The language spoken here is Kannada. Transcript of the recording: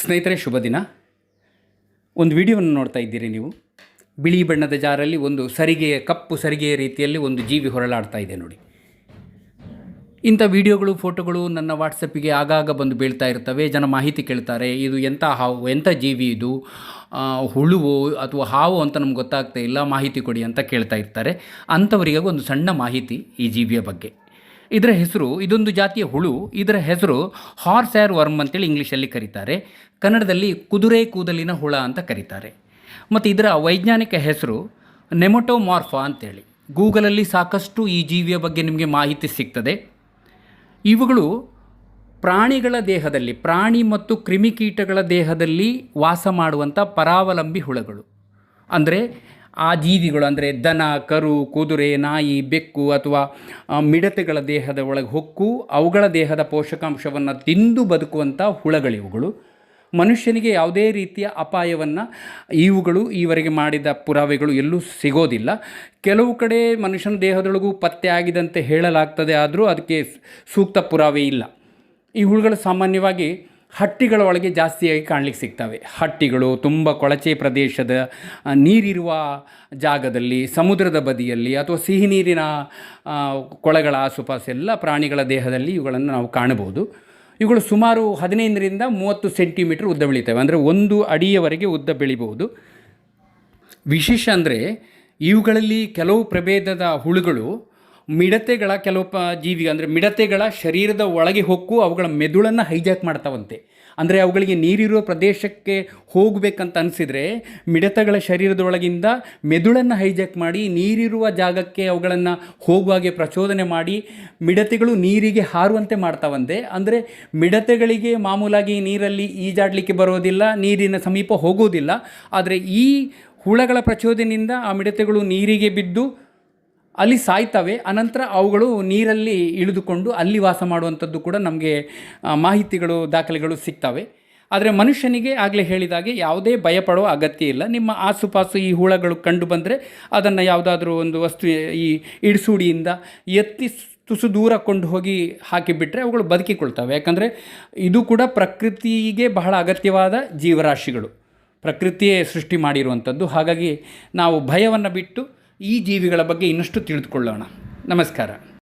ಸ್ನೇಹಿತರೆ, ಶುಭ ದಿನ. ಒಂದು ವಿಡಿಯೋವನ್ನು ನೋಡ್ತಾ ಇದ್ದೀರಿ ನೀವು. ಬಿಳಿ ಬಣ್ಣದ ಜಾರಲ್ಲಿ ಒಂದು ಸರಿಗೆಯ, ಕಪ್ಪು ಸರಿಗೆಯ ರೀತಿಯಲ್ಲಿ ಒಂದು ಜೀವಿ ಹೊರಳಾಡ್ತಾ ಇದೆ ನೋಡಿ. ಇಂಥ ವಿಡಿಯೋಗಳು, ಫೋಟೋಗಳು ನನ್ನ ವಾಟ್ಸಪ್ಪಿಗೆ ಆಗಾಗ ಬಂದು ಬೀಳ್ತಾ ಇರ್ತವೆ ಜನ ಮಾಹಿತಿ ಕೇಳ್ತಾರೆ, ಇದು ಎಂಥ ಹಾವು, ಎಂಥ ಜೀವಿ ಇದು? ಹುಳುವು ಅಥವಾ ಹಾವು ಅಂತ ನಮ್ಗೆ ಗೊತ್ತಾಗ್ತಾ ಇಲ್ಲ, ಮಾಹಿತಿ ಕೊಡಿ ಅಂತ ಕೇಳ್ತಾ ಇರ್ತಾರೆ. ಅಂಥವರಿಗೆ ಒಂದು ಸಣ್ಣ ಮಾಹಿತಿ ಈ ಜೀವಿಯ ಬಗ್ಗೆ. ಇದರ ಹೆಸರು, ಇದೊಂದು ಜಾತಿಯ ಹುಳು, ಇದರ ಹೆಸರು ಹಾರ್ಸ್ ಏರ್ ವರ್ಮ್ ಅಂತೇಳಿ ಇಂಗ್ಲೀಷಲ್ಲಿ ಕರೀತಾರೆ. ಕನ್ನಡದಲ್ಲಿ ಕುದುರೆ ಕೂದಲಿನ ಹುಳ ಅಂತ ಕರೀತಾರೆ. ಮತ್ತು ಇದರ ವೈಜ್ಞಾನಿಕ ಹೆಸರು ನೆಮೊಟೋಮಾರ್ಫಾ ಅಂತೇಳಿ. ಗೂಗಲಲ್ಲಿ ಸಾಕಷ್ಟು ಈ ಜೀವಿಯ ಬಗ್ಗೆ ನಿಮಗೆ ಮಾಹಿತಿ ಸಿಗ್ತದೆ. ಇವುಗಳು ಪ್ರಾಣಿಗಳ ದೇಹದಲ್ಲಿ, ಪ್ರಾಣಿ ಮತ್ತು ಕ್ರಿಮಿಕೀಟಗಳ ದೇಹದಲ್ಲಿ ವಾಸ ಮಾಡುವಂಥ ಪರಾವಲಂಬಿ ಹುಳಗಳು. ಅಂದರೆ ಆ ಜೀವಿಗಳು ಅಂದರೆ ದನ, ಕರು, ಕುದುರೆ, ನಾಯಿ, ಬೆಕ್ಕು ಅಥವಾ ಮಿಡತೆಗಳ ದೇಹದ ಒಳಗೆ ಹೊಕ್ಕು, ಅವುಗಳ ದೇಹದ ಪೋಷಕಾಂಶವನ್ನು ತಿಂದು ಬದುಕುವಂಥ ಹುಳಗಳಿವುಗಳು. ಮನುಷ್ಯನಿಗೆ ಯಾವುದೇ ರೀತಿಯ ಅಪಾಯವನ್ನು ಇವುಗಳು ಈವರೆಗೆ ಮಾಡಿದ ಪುರಾವೆಗಳು ಎಲ್ಲೂ ಸಿಗೋದಿಲ್ಲ. ಕೆಲವು ಕಡೆ ಮನುಷ್ಯನ ದೇಹದೊಳಗೂ ಪತ್ತೆ ಆಗಿದಂತೆ ಹೇಳಲಾಗ್ತದೆ ಆದರೂ ಅದಕ್ಕೆ ಸೂಕ್ತ ಪುರಾವೆ ಇಲ್ಲ. ಈ ಹುಳುಗಳು ಸಾಮಾನ್ಯವಾಗಿ ಹಟ್ಟಿಗಳ ಒಳಗೆ ಜಾಸ್ತಿಯಾಗಿ ಕಾಣಲಿಕ್ಕೆ ಸಿಗ್ತವೆ. ಹಟ್ಟಿಗಳು ತುಂಬ ಕೊಳಚೆ ಪ್ರದೇಶದ ನೀರಿರುವ ಜಾಗದಲ್ಲಿ, ಸಮುದ್ರದ ಬದಿಯಲ್ಲಿ ಅಥವಾ ಸಿಹಿ ನೀರಿನ ಕೊಳಗಳ ಆಸುಪಾಸೆಲ್ಲ ಪ್ರಾಣಿಗಳ ದೇಹದಲ್ಲಿ ಇವುಗಳನ್ನು ನಾವು ಕಾಣಬಹುದು. ಇವುಗಳು ಸುಮಾರು ಹದಿನೈದರಿಂದ ಮೂವತ್ತು ಸೆಂಟಿಮೀಟರ್ ಉದ್ದ ಬೆಳೀತವೆ. ಅಂದರೆ ಒಂದು ಅಡಿಯವರೆಗೆ ಉದ್ದ ಬೆಳಿಬಹುದು. ವಿಶೇಷ ಅಂದರೆ ಇವುಗಳಲ್ಲಿ ಕೆಲವು ಪ್ರಭೇದದ ಹುಳುಗಳು ಮಿಡತೆಗಳ ಕೆಲವು ಪ ಜೀವಿ, ಅಂದರೆ ಮಿಡತೆಗಳ ಶರೀರದ ಒಳಗೆ ಹೊಕ್ಕು ಅವುಗಳ ಮೆದುಳನ್ನು ಹೈಜಾಕ್ ಮಾಡ್ತಾವಂತೆ. ಅಂದರೆ ಅವುಗಳಿಗೆ ನೀರಿರುವ ಪ್ರದೇಶಕ್ಕೆ ಹೋಗಬೇಕಂತ ಅನಿಸಿದರೆ ಮಿಡತೆಗಳ ಶರೀರದೊಳಗಿಂದ ಮೆದುಳನ್ನು ಹೈಜಾಕ್ ಮಾಡಿ ನೀರಿರುವ ಜಾಗಕ್ಕೆ ಅವುಗಳನ್ನು ಹೋಗುವಾಗೆ ಪ್ರಚೋದನೆ ಮಾಡಿ ಮಿಡತೆಗಳು ನೀರಿಗೆ ಹಾರುವಂತೆ ಮಾಡ್ತಾವಂತೆ. ಅಂದರೆ ಮಿಡತೆಗಳಿಗೆ ಮಾಮೂಲಾಗಿ ನೀರಲ್ಲಿ ಈಜಾಡಲಿಕ್ಕೆ ಬರೋದಿಲ್ಲ, ನೀರಿನ ಸಮೀಪ ಹೋಗೋದಿಲ್ಲ. ಆದರೆ ಈ ಹುಳಗಳ ಪ್ರಚೋದನೆಯಿಂದ ಆ ಮಿಡತೆಗಳು ನೀರಿಗೆ ಬಿದ್ದು ಅಲ್ಲಿ ಸಾಯ್ತವೆ. ಅನಂತರ ಅವುಗಳು ನೀರಲ್ಲಿ ಇಳಿದುಕೊಂಡು ಅಲ್ಲಿ ವಾಸ ಮಾಡುವಂಥದ್ದು ಕೂಡ ನಮಗೆ ಮಾಹಿತಿಗಳು, ದಾಖಲೆಗಳು ಸಿಗ್ತವೆ. ಆದರೆ ಮನುಷ್ಯನಿಗೆ ಆಗಲೇ ಹೇಳಿದಾಗೆ ಯಾವುದೇ ಭಯಪಡುವ ಅಗತ್ಯ ಇಲ್ಲ. ನಿಮ್ಮ ಆಸುಪಾಸು ಈ ಹುಳಗಳು ಕಂಡು ಬಂದರೆ ಅದನ್ನು ಯಾವುದಾದ್ರೂ ಒಂದು ವಸ್ತು ಈ ಇಡಿಸೂಡಿಯಿಂದ ಎತ್ತಿ ತುಸು ದೂರ ಕೊಂಡು ಹೋಗಿ ಹಾಕಿಬಿಟ್ರೆ ಅವುಗಳು ಬದುಕಿಕೊಳ್ತವೆ. ಯಾಕಂದರೆ ಇದು ಕೂಡ ಪ್ರಕೃತಿಗೆ ಬಹಳ ಅಗತ್ಯವಾದ ಜೀವರಾಶಿಗಳು. ಪ್ರಕೃತಿಯೇ ಸೃಷ್ಟಿ ಮಾಡಿರುವಂಥದ್ದು. ಹಾಗಾಗಿ ನಾವು ಭಯವನ್ನು ಬಿಟ್ಟು ಈ ಜೀವಿಗಳ ಬಗ್ಗೆ ಇನ್ನಷ್ಟು ತಿಳಿದುಕೊಳ್ಳೋಣ. ನಮಸ್ಕಾರ.